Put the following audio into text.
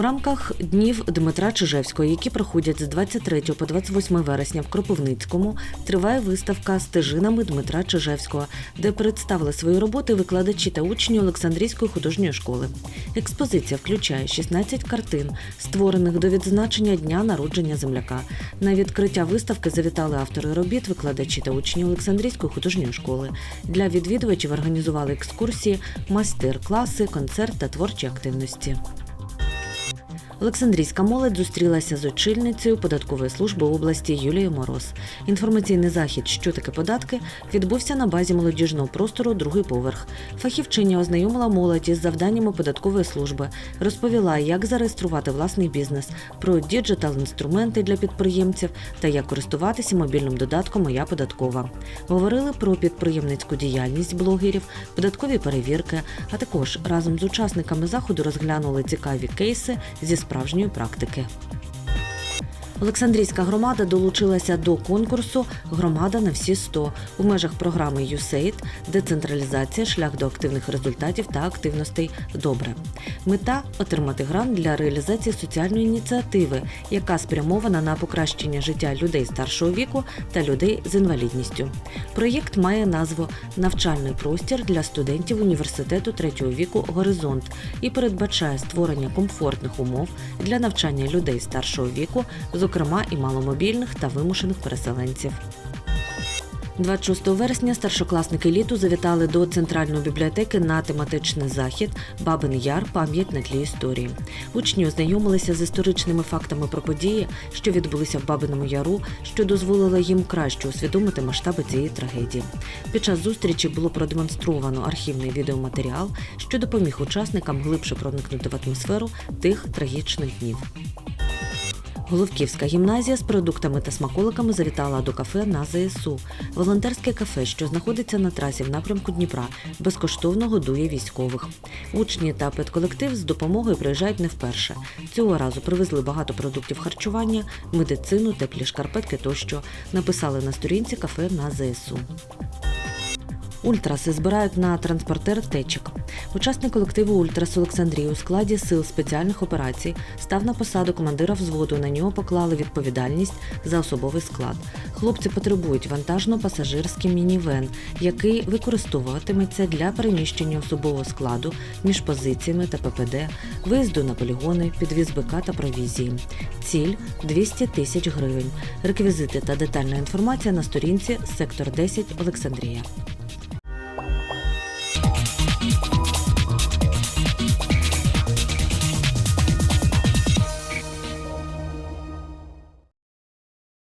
У рамках днів Дмитра Чижевського, які проходять з 23 по 28 вересня в Кропивницькому, триває виставка стежинами Дмитра Чижевського, де представили свої роботи викладачі та учні Олександрійської художньої школи. Експозиція включає 16 картин, створених до відзначення дня народження земляка. На відкриття виставки завітали автори робіт, викладачі та учні Олександрійської художньої школи. Для відвідувачів організували екскурсії, майстер-класи, концерт та творчі активності. Олександрійська молодь зустрілася з очільницею податкової служби області Юлією Мороз. Інформаційний захід, що таке податки, відбувся на базі молодіжного простору другий поверх. Фахівчиня ознайомила молодь із завданнями податкової служби, розповіла, як зареєструвати власний бізнес, про діджитал-інструменти для підприємців та як користуватися мобільним додатком Моя податкова. Говорили про підприємницьку діяльність блогерів, податкові перевірки, а також разом з учасниками заходу розглянули цікаві кейси зі справжньої практики. Олександрійська громада долучилася до конкурсу Громада на всі 100 у межах програми USAID децентралізація, шлях до активних результатів та активностей добре. Мета отримати грант для реалізації соціальної ініціативи, яка спрямована на покращення життя людей старшого віку та людей з інвалідністю. Проєкт має назву Навчальний простір для студентів університету третього віку Горизонт і передбачає створення комфортних умов для навчання людей старшого віку, зокрема і маломобільних та вимушених переселенців. 26 вересня старшокласники літу завітали до центральної бібліотеки на тематичний захід Бабин Яр пам'ять на тлі історії. Учні ознайомилися з історичними фактами про події, що відбулися в Бабиному Яру, що дозволило їм краще усвідомити масштаби цієї трагедії. Під час зустрічі було продемонстровано архівний відеоматеріал, що допоміг учасникам глибше проникнути в атмосферу тих трагічних днів. Головківська гімназія з продуктами та смаколиками завітала до кафе на ЗСУ. Волонтерське кафе, що знаходиться на трасі в напрямку Дніпра, безкоштовно годує військових. Учні та педколектив з допомогою приїжджають не вперше. Цього разу привезли багато продуктів харчування, медицину, теплі шкарпетки тощо. Написали на сторінці кафе на ЗСУ. Ультраси збирають на транспортер течик. Учасник колективу Ультрас Олександрій у складі сил спеціальних операцій став на посаду командира взводу. На нього поклали відповідальність за особовий склад. Хлопці потребують вантажно-пасажирський мінівен, який використовуватиметься для переміщення особового складу між позиціями та ППД, виїзду на полігони, підвіз БК та провізії. Ціль 200 тисяч гривень. Реквізити та детальна інформація на сторінці Сектор 10 Олександрія.